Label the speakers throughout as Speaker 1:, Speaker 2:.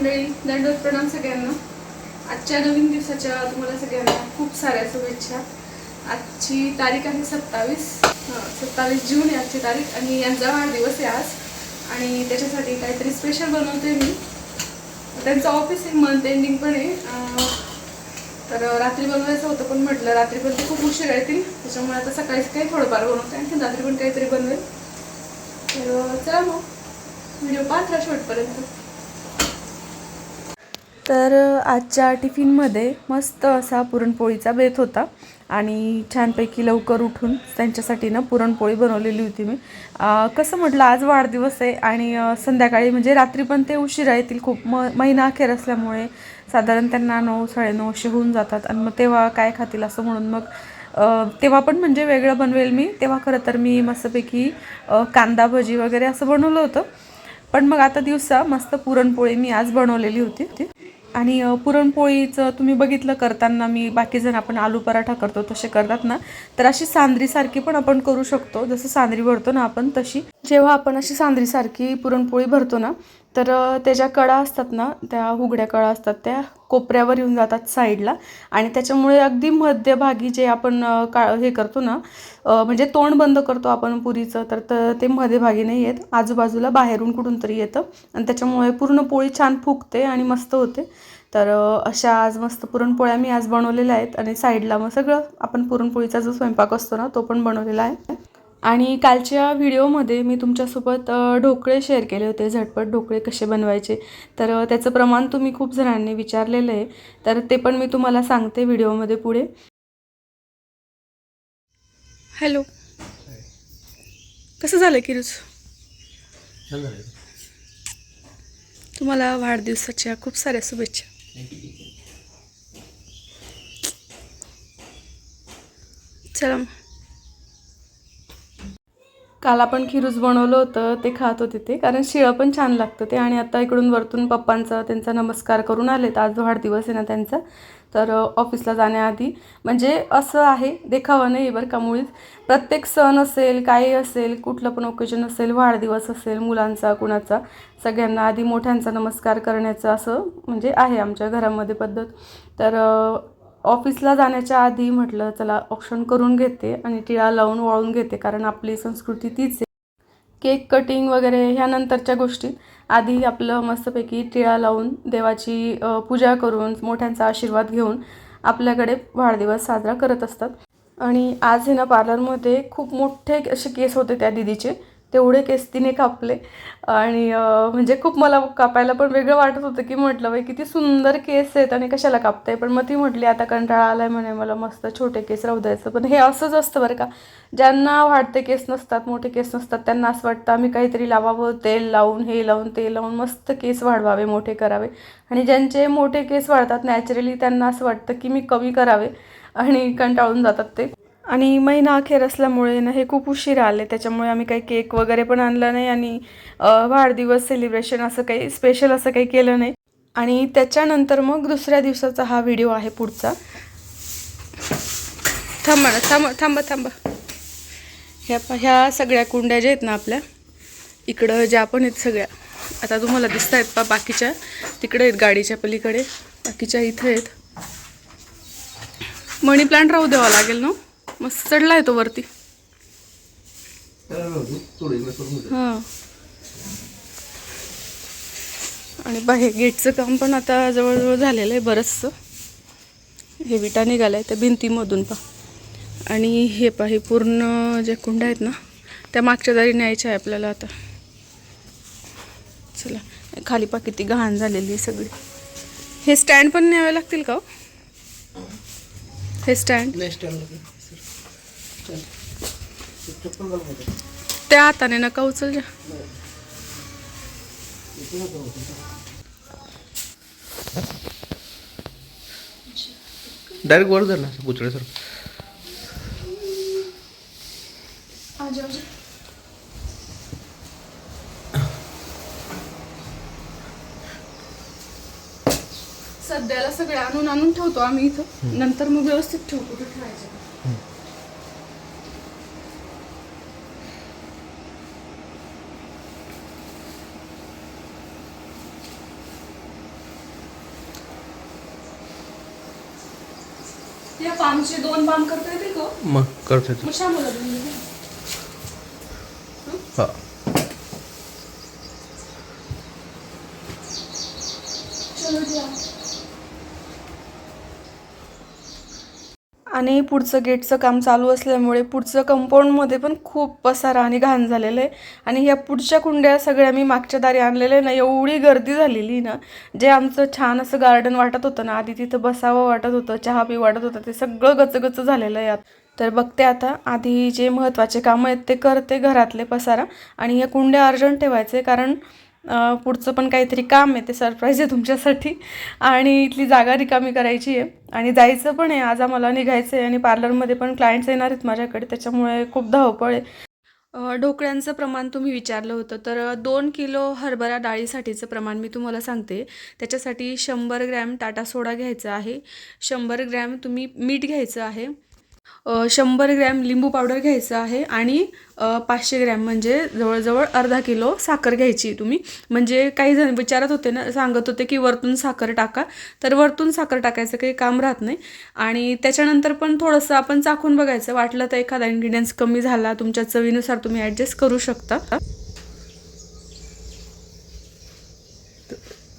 Speaker 1: मंडळी दंडवत प्रणाम सगळ्यांना. आजच्या नवीन दिवसाच्या तुम्हाला सगळ्यांना खूप साऱ्या शुभेच्छा. आजची तारीख आहे सत्तावीस. सत्तावीस जून आहे आजची तारीख आणि यांचा वाढदिवस आहे आज. आणि त्याच्यासाठी काहीतरी स्पेशल बनवते मी. त्यांचं ऑफिस आहे मंथ एंडिंग पण आहे. तर रात्री बनवायचं होतं पण म्हटलं रात्री पण ते खूप उशीर येतील त्याच्यामुळे आता सकाळी काही थोडंफार बनवते आणि रात्री पण काहीतरी बनवेल. तर चला मग. व्हिडिओ पाहत राहा शेवटपर्यंत. तर आजच्या टिफिनमध्ये मस्त असा पुरणपोळीचा बेत होता आणि छानपैकी लवकर उठून त्यांच्यासाठी ना पुरणपोळी बनवलेली होती मी. कसं म्हटलं आज वाढदिवस आहे आणि संध्याकाळी म्हणजे रात्री पण ते उशिरा येतील खूप. म महिना अखेर असल्यामुळे साधारण त्यांना नऊ साडेनऊ असे होऊन जातात आणि मग तेव्हा काय खातील असं म्हणून मग तेव्हा पण म्हणजे वेगळं बनवेल मी. तेव्हा खरं तर मी मस्तपैकी कांदा भजी वगैरे असं बनवलं होतं. पण मग आता दिवसा मस्त पुरणपोळी मी आज बनवलेली होती ती. आणि पुरणपोळीचं तुम्ही बघितलं करताना मी बाकीजण आपण आलू पराठा करतो तसे करतात ना तर अशी सांद्रीसारखी पण आपण करू शकतो. जसं सांद्री भरतो ना आपण तशी. जेव्हा आपण अशी सांद्रीसारखी पुरणपोळी भरतो ना तर त्याच्या कडा असतात ना त्या हुगड्या कडा असतात त्या कोपऱ्यावर येऊन जातात साईडला. आणि त्याच्यामुळे अगदी मध्यभागी जे आपण का हे करतो ना म्हणजे तोंड बंद करतो आपण पुरीचं तर तर ते मध्यभागी नाही येत. आजूबाजूला बाहेरून कुठून तरी येतं. आणि त्याच्यामुळे पूर्ण पोळी छान फुगते आणि मस्त होते. तर अशा आज मस्त पुरणपोळ्या मी आज बनवलेल्या आहेत. आणि साईडला मग सगळं आपण पुरणपोळीचा जो स्वयंपाक असतो ना तो पण बनवलेला आहे. आणि कालच्या व्हिडिओमध्ये मी तुमच्यासोबत ढोकळे शेअर केले होते. झटपट ढोकळे कसे बनवायचे? तर त्याचं प्रमाण तुम्ही खूप जणांनी विचारलेलं आहे. तर ते पण मी तुम्हाला सांगते व्हिडिओमध्ये पुढे. हॅलो. कसं झालं किरूज? तुम्हाला वाढदिवसाच्या खूप साऱ्या शुभेच्छा. चला. काल आपण खिरूज बनवलं होतं ते खात होते ते. कारण शिळं पण छान लागतं ते. आणि आता इकडून वरतून पप्पांचा त्यांचा नमस्कार करून आलेत. आज वाढदिवस आहे ना त्यांचा तर ऑफिसला जाण्याआधी. म्हणजे असं आहे देखावा नाही बरं का मुळीच. प्रत्येक सण असेल काही असेल कुठलं पण ओकेजन असेल वाढदिवस असेल मुलांचा कुणाचा सगळ्यांना आधी मोठ्यांचा नमस्कार करण्याचं असं म्हणजे आहे आमच्या घरामध्ये पद्धत. तर ऑफिसला जाण्याच्या आधी म्हटलं चला ऑप्शन करून घेते आणि टिळा लावून वाळून घेते कारण आपली संस्कृती तीच आहे. केक कटिंग वगैरे ह्यानंतरच्या गोष्टी. आधी आपलं मस्तपैकी टिळा लावून देवाची पूजा करून मोठ्यांचा आशीर्वाद घेऊन आपल्याकडे वाढदिवस साजरा करत असतात. आणि आज हे ना पार्लरमध्ये खूप मोठे असे केस होते त्या दिदीचे. तेवढे केस तिने कापले. आणि म्हणजे खूप मला कापायला पण वेगळं वाटत होतं की म्हटलं बाई किती सुंदर केस आहेत आणि कशाला कापताय? पण मग ती म्हटली आता कंटाळा आलाय म्हणे मला मस्त छोटे केस राहू द्यायचं. पण हे असंच असतं बरं का. ज्यांना वाढते केस नसतात मोठे केस नसतात त्यांना असं वाटतं आम्ही काहीतरी लावावं तेल लावून हे लावून ते लावून मस्त केस वाढवावे मोठे करावे. आणि ज्यांचे मोठे केस वाढतात नॅचरली त्यांना असं वाटतं की मी कमी करावे आणि कंटाळून जातात ते. आणि महिना अखेर असल्यामुळे ना हे खूप उशीर आले. त्याच्यामुळे आम्ही काही केक वगैरे पण आणला नाही आणि वाढदिवस सेलिब्रेशन असं काही स्पेशल असं काही केलं नाही. आणि त्याच्यानंतर मग दुसऱ्या दिवसाचा हा व्हिडिओ आहे पुढचा. थांबा ना थांब थांबा थांबा. ह्या ह्या सगळ्या कुंड्या ज्या आहेत ना आपल्या इकडं ज्या पण आहेत सगळ्या आता तुम्हाला दिसत आहेत पा बाकीच्या. तिकडे आहेत गाडीच्या पलीकडे बाकीच्या इथं आहेत. मनी प्लांट राहू द्यावा लागेल ना मस्त चढला आहे तो वरती. हां. आणि बाहेर गेटचं काम पण आता जवळजवळ झालेलं आहे बरंचसं. हे विटा निघाला आहे त्या भिंतीमधून पा आणि हे पा हे पूर्ण जे कुंड आहेत ना त्या मागच्या दारी न्यायच्या आहे आपल्याला आता. चला खाली पा किती घाण झालेली आहे सगळी. हे स्टँड पण न्यावे लागतील का हो? हे? स्टँड
Speaker 2: नाही स्टँड चप्पल घालून होते
Speaker 1: त्या हाताने नका उचल जा.
Speaker 2: डायरेक्ट वर धरला पुतळे सर
Speaker 1: सध्याला सगळे आणून आणून ठेवतो आम्ही इथं. नंतर मग व्यवस्थित ठेवू. कुठे ठेवायचं पामचे दोन पाम करता येते का
Speaker 2: मग करतो
Speaker 1: मग शामला दोन.
Speaker 2: हा
Speaker 1: चलो द्या. आणि पुढचं गेटचं काम चालू असल्यामुळे पुढचं कंपाऊंडमध्ये पण खूप पसारा आणि घाण झालेलं आहे. आणि ह्या पुढच्या कुंड्या सगळ्या मी मागच्या दारी आणलेल्या आहे ना एवढी गर्दी झालेली ना जे आमचं छान असं गार्डन वाटत होतं ना आधी तिथं बसावं वाटत होतं चहा पी वाटत होतं ते सगळं गचगच झालेलं आहे यात. तर बघते आता आधी जे महत्त्वाचे कामं आहेत ते करते घरातले पसारा आणि ह्या कुंड्या अर्जंट ठेवायचे कारण पुढचं पण काहीतरी काम आहे ते सरप्राईज आहे तुमच्यासाठी. आणि इथली जागा रिकामी करायची आहे. आणि जायचं पण आहे आज आम्हाला निघायचं आहे आणि पार्लरमध्ये पण क्लायंट्स येणार आहेत माझ्याकडे त्याच्यामुळे खूप धावपळ आहे. ढोकळ्यांचं प्रमाण तुम्ही विचारलं होतं तर दोन किलो हरभरा डाळीसाठीचं प्रमाण मी तुम्हाला सांगते. त्याच्यासाठी शंभर ग्रॅम टाटा सोडा घ्यायचा आहे. शंभर ग्रॅम तुम्ही मीठ घ्यायचं आहे. शंभर ग्रॅम लिंबू पावडर घ्यायचं आहे आणि पाचशे ग्रॅम म्हणजे जवळजवळ अर्धा किलो साखर घ्यायची तुम्ही. म्हणजे काही जण विचारत होते ना सांगत होते की वरतून साखर टाका. तर वरतून साखर टाकायचं काही काम राहत नाही. आणि त्याच्यानंतर पण थोडंसं आपण चाखून बघायचं. वाटलं तर एखादा इन्ग्रेडियन्स कमी झाला तुमच्या चवीनुसार तुम्ही ॲडजस्ट करू शकता.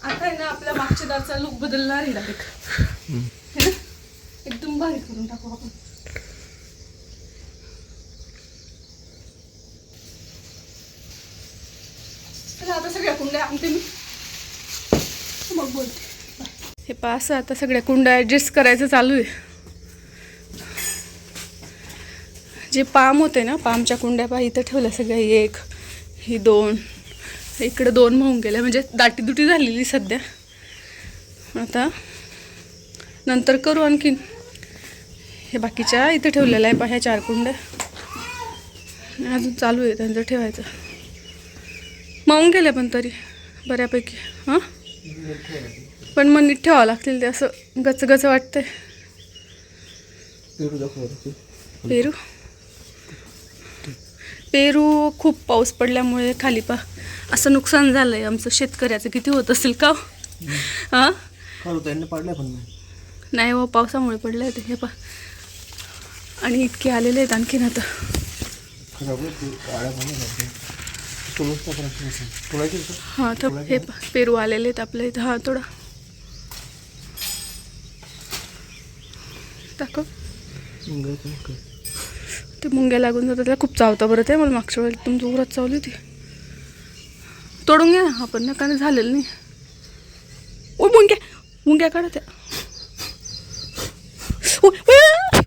Speaker 1: आता आहे ना आपल्या मागच्या दारचा लुक बदलणार आहे एकदम भारी करून टाकू आपण. तर आता सगळ्या कुंड्या आणते मी. मग बोलते. हे पहा असं आता सगळ्या कुंड्या ॲडजस्ट करायचं चालू आहे. जे पाम होते ना पामच्या कुंड्या पहा इथं ठेवल्या सगळ्या. एक ही दोन. इकडं दोन होऊन गेल्या म्हणजे दाटीदुटी झालेली सध्या. आता नंतर करू आणखीन. हे बाकीच्या इथं ठेवलेल्या आहे पहा ह्या चार कुंड्या. अजून चालू आहे त्यांचं ठेवायचं. मावून गेले पण तरी बऱ्यापैकी हां? पण मग नीट ठेवावं लागतील ते असं गचगच वाटतंय.
Speaker 2: पेरू.
Speaker 1: पेरू? खूप पाऊस पडल्यामुळे खाली पा असं नुकसान झालं आहे आमचं शेतकऱ्याचं. किती होत असेल का हां?
Speaker 2: नाही.
Speaker 1: नाही हो पावसामुळे पडलं आहे ते. हे पा आणि इतके आलेले आहेत आणखीन आता. हां तर हे पेरू आलेले आहेत आपल्या इथं. हा थोडा दाखव. ते मुंग्या लागून जातात. त्याला खूप चावतं बरं ते. मला मागच्या वेळेला तुमचं उरात चावली होती. तोडून घ्या ना. आपण नका झालेलं नाही. ओ मुंग्या. मुंग्या काढा त्या ओ, ओ!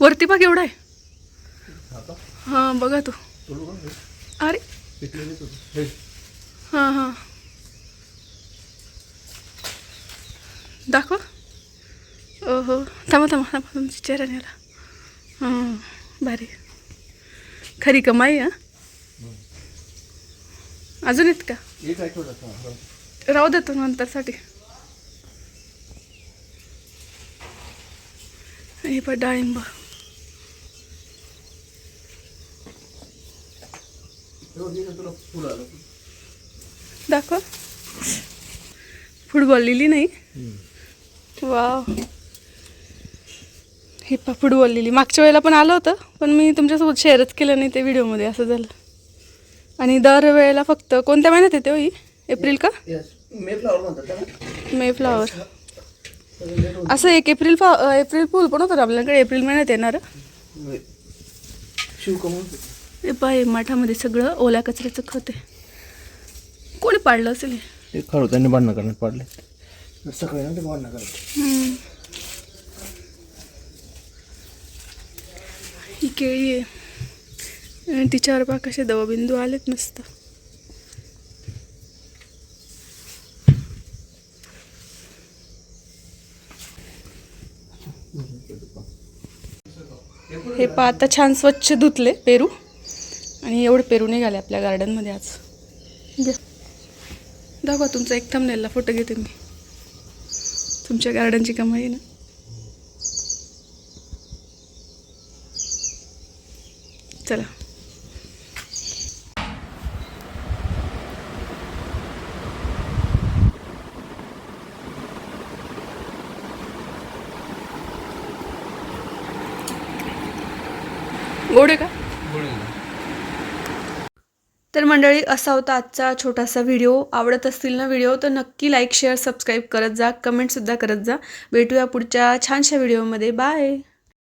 Speaker 1: वरती बघ एवढा आहे.
Speaker 2: हा?
Speaker 1: हां बघा तू?
Speaker 2: हे,
Speaker 1: अरे.
Speaker 2: हे,
Speaker 1: हां हां. दाखव. ओहो. थांबा थांबा थांबा. तुमची चेहरा न्याला हां भारी खरी कमाई हां. अजून येत का?
Speaker 2: हा.
Speaker 1: राहू देतो नंतरसाठी. हे पण डाळिंब
Speaker 2: हे बघ, इथं तुला फुलं आलं.
Speaker 1: दाखव फुटबॉल लिहिली नाही वा हे पा फुटबॉल लिहिली मागच्या वेळेला पण आलं होतं पण मी तुमच्यासोबत शेअरच केलं नाही ते व्हिडिओमध्ये असं झालं आणि दर वेळेला फक्त कोणत्या महिन्यात येते हो ही एप्रिल का.
Speaker 2: मे फ्लॉवर म्हणतात.
Speaker 1: Mayflower. असं एक एप्रिल फा एप्रिल फुल पण होतं आपल्याकडे एप्रिल महिन्यात येणार. हे पाय माठामध्ये सगळं ओल्या कचऱ्याचं खत आहे. कोणी पाडलं असेल हे?
Speaker 2: काढू त्यांनी बांधणं करण्यात पाडले. सकाळी ना ते बांधणं करत
Speaker 1: हम्म. ही केळी आहे. आणि तिच्यावर पहा कसे दवबिंदू आलेत मस्त. हे पहा आता छान स्वच्छ धुतले पेरू. आणि एवढे पेरू निघाले आपल्या गार्डनमध्ये आज. घ्या. दाखवा तुमचा एक थंबनेलला फोटो घेते मी. तुमच्या गार्डनची कमाई आहे ना. चला. गोड का तर मंडळी असा होता आजचा छोटासा व्हिडिओ आवडत असतील ना व्हिडिओ तर नक्की लाईक शेअर सबस्क्राईब करत जा. कमेंटसुद्धा करत जा. भेटूया पुढच्या छानशा व्हिडिओमध्ये बाय